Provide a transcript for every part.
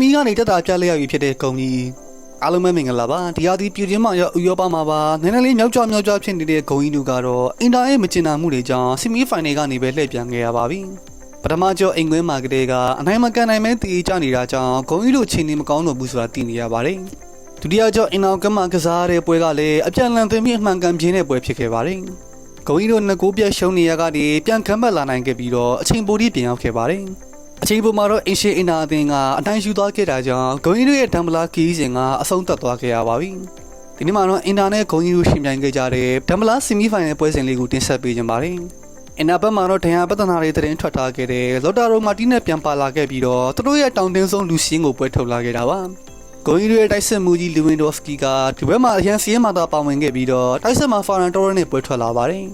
မီကနေတက်တာပြလိုက်ရပြီဖြစ်တဲ့ကုံကြီးအားလုံးပဲမင်္ဂလာပါဒီဟာဒီပြည်ချင်းမရောဥရောပမှာပါနည်းနည်းလေးမြောက်ကျမြောက်ကျဖြစ်နေတဲ့ဂုံကြီးတို့ကတော့အင်တာရဲ့မကျင်နာမှုတွေကြောင့်ဆီမီဖိုင်နယ်ကနေပဲလှည့်ပြန်ခဲ့ရပါပြီပထမကျော်အိမ်ကွင်းမှာကလေးကအနိုင်မကန်နိုင်မဲတီးကြနေတာကြောင့်ဂုံကြီးတို့ချင်းနေမကောင်းတော့ဘူးဆိုတာသိနေရပါတယ်ဒုတိယကျော်အင်အောင်ကမကစားတဲ့ပွဲကလည်းအပြန်လန်သွင်းပြီးအမှန်ကန်ပြင်းတဲ့ပွဲဖြစ်ခဲ့ပါတယ်ဂုံကြီးတို့နှစ်ကိုးပြတ်ရှုံးနေရကနေပြန်ခမ်းပတ်လာနိုင်ခဲ့ပြီးတော့အချိန်ပိုဒီပြန်ရောက်ခဲ့ပါတယ် အချိန်ပေါ်မှာတော့အင်ရှေအင်နာအသင်းကအနိုင်ယူသွားခဲ့တာကြောင့်ဂုံကြီးတို့ရဲ့ဒမ်ဘလာကီးစဉ်ကအဆုံးသတ်သွားခဲ့ရပါပြီဒီနေ့မှာတော့အင်တာနက်ဂုံကြီးတို့ရှင်ပြိုင်ခဲ့ကြတဲ့ဒမ်ဘလာဆီမီဖိုင်နယ်ပွဲစဉ်လေးကိုတင်ဆက်ပေးကြပါမယ်အင်နာဘက်မှာတော့ဒဏ်ရာပဿနာတွေသတင်းထွက်ထားခဲ့တဲ့လော်တာရိုမာတီနဲ့ပြန်ပါလာခဲ့ပြီးတော့သူတို့ရဲ့တောင်တင်းဆုံးလူရှင်းကိုပွဲထုတ်လာခဲ့တာပါဂုံကြီးတို့ရဲ့တိုက်စစ်မှုကြီးလူဝင်ဒိုစကီကဒီဘက်မှာအရန်စီးရဲမှာသာပါဝင်ခဲ့ပြီးတော့တိုက်စစ်မှာဖာရန်တိုရိုနဲ့ပွဲထွက်လာပါတယ်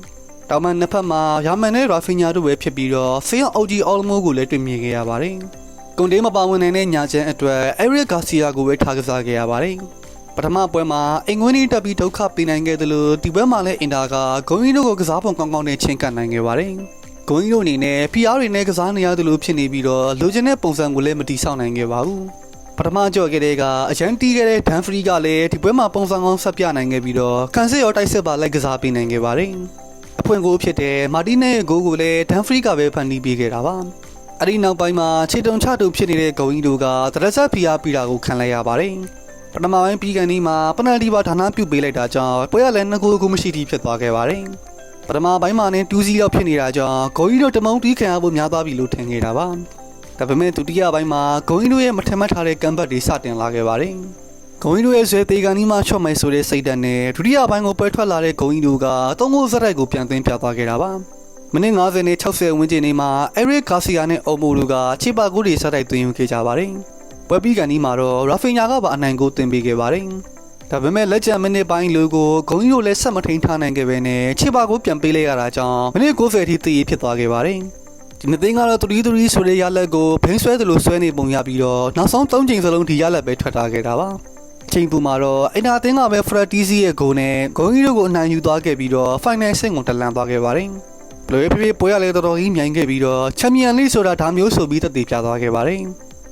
တောင်မန်နှစ်ဖက်မှာယာမန်နဲ့ရာဖီညာတို့ပဲဖြစ်ပြီးတော့ဆေးရုံအော်ဂျီအော်လမိုကိုလည်းတွေ့မြင်ခဲ့ရပါတယ်။ကွန်တေးမပါဝင်နိုင်တဲ့ညာချမ်းအတွက်အဲရစ်ဂါစီယာကိုပဲထားကစားခဲ့ရပါတယ်။ပထမပွဲမှာအင်္ဂွင်းနီတက်ပြီးဒုက္ခပေးနိုင်ခဲ့တယ်လို့ဒီပွဲမှာလည်းအင်တာကဂုံကြီးတို့ကိုကစားပုံကောင်းကောင်းနဲ့ချင်းကပ်နိုင်ခဲ့ပါတယ်။ဂုံကြီးတို့အနေနဲ့ PR တွေနဲ့ကစားနေရတယ်လို့ဖြစ်နေပြီးတော့လိုချင်တဲ့ပုံစံကိုလည်းမတီးဆောက်နိုင်ခဲ့ပါဘူး။ပထမကြော်ခဲ့တဲ့ကအရန်တီးခဲ့တဲ့ဒန်ဖရီကလည်းဒီပွဲမှာပုံစံကောင်းဆက်ပြနိုင်ခဲ့ပြီးတော့ကန်စစ်ရောတိုက်စစ်ပါလိုက်ကစားပေးနိုင်ခဲ့ပါတယ်။ အဖွင့်ကိုဖြစ်တဲ့မာတီနဲ့ဂိုးကိုလည်းဒန်ဖရီကပဲဖန်တီးပေးခဲ့တာပါအဲ့ဒီနောက်ပိုင်းမှာခြေတုံချတူဖြစ်နေတဲ့ဂုံကြီးတို့ကတရက်ဆက်ဖီယာပီတာကိုခံလိုက်ရပါတယ်ပထမပိုင်းပြီးကန်ဒီမှာပနယ်တီပါဌာနပြုတ်ပေးလိုက်တာကြောင့်ပွဲရလည်းနှစ်ဂိုးကိုမရှိတိဖြစ်သွားခဲ့ပါတယ်ပထမပိုင်းမှာနဲ့2-0လောက်ဖြစ်နေတာကြောင့်ဂုံကြီးတို့တမုံတီးခံရဖို့များသွားပြီလို့ထင်ခဲ့တာပါဒါပေမဲ့ဒုတိယပိုင်းမှာဂုံကြီးတို့ရဲ့မထင်မှတ်ထားတဲ့ကမ်ဘတ်တွေစတင်လာခဲ့ပါတယ် ဂုံကြီးတို့ရဲ့ဆွဲသေးကန်ဒီမှာချော့မယ်ဆိုတဲ့စိတ်ဓာတ်နဲ့ဒုတိယပိုင်းကိုပွဲထွက်လာတဲ့ဂုံကြီးတို့ကသုံးဂိုးစရိုက်ကိုပြန်သွင်းပြသွားခဲ့တာပါမိနစ်90နဲ့60ဝန်းကျင်နေမှာအဲရစ်ဂါစီယာနဲ့အိုမိုတို့ကချီပါဂိုးတွေဆက်တိုက်သွင်းယူခဲ့ကြပါတယ်ပွဲပြီးကန်ဒီမှာတော့ရာဖီညာကပါအနိုင်ကိုသွင်းပေးခဲ့ပါတယ်ဒါပေမဲ့လက်ကျန်မိနစ်ပိုင်းလူကိုဂုံကြီးတို့လည်းဆက်မထိန်ထားနိုင်ခဲ့ပဲနဲ့ချီပါကိုပြန်ပေးလိုက်ရတာကြောင့်မိနစ်90အထိတည်ရဖြစ်သွားခဲ့ပါတယ်ဒီနှစ်သိန်းကတော့တူရီတူရီဆိုတဲ့ရလက်ကိုဘိန်းဆွဲသလိုဆွဲနေပုံရပြီးတော့နောက်ဆုံး၃ချိန်စလုံးဒီရလက်ပဲထွက်ထားခဲ့တာပါ ချိန်ပူမှာတော့အင်တာအသင်းကပဲဖရက်တီစီရဲ့ဂိုးနဲ့ဂုံကြီးတို့ကိုအနိုင်ယူသွားခဲ့ပြီးတော့ဖိုင်နယ်ဆင့်ကိုတက်လန်သွားခဲ့ပါတယ်ဘလွေဖေးဖေးပွဲရလဲတော်တော်ကြီးမြိုင်ခဲ့ပြီးတော့ချန်ပီယံလိဆိုတာဒါမျိုးဆိုပြီးတည်ပြသွားခဲ့ပါတယ်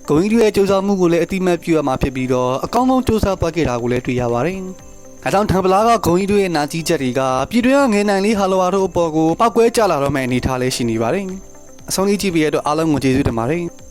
ဂုံကြီးတို့ရဲ့ကြိုးစားမှုကိုလည်းအတိမတ်ပြုရမှာဖြစ်ပြီးတော့အကောင်းဆုံးကြိုးစားသွားခဲ့တာကိုလည်းတွေ့ရပါတယ်။အဲကြောင့်ထံပလာကဂုံကြီးတို့ရဲ့နာကြီးချက်တွေကပြည်တွင်းကငယ်နိုင်လေးဟာလိုဝါတို့အပေါ်ကိုပောက်ကွဲကြလာတော့မယ့်အနေအထားလေးရှိနေပါတယ်။အဆုံးကြီးကြည့်ပြီးရတော့အားလုံးကိုကျေးဇူးတင်ပါတယ်။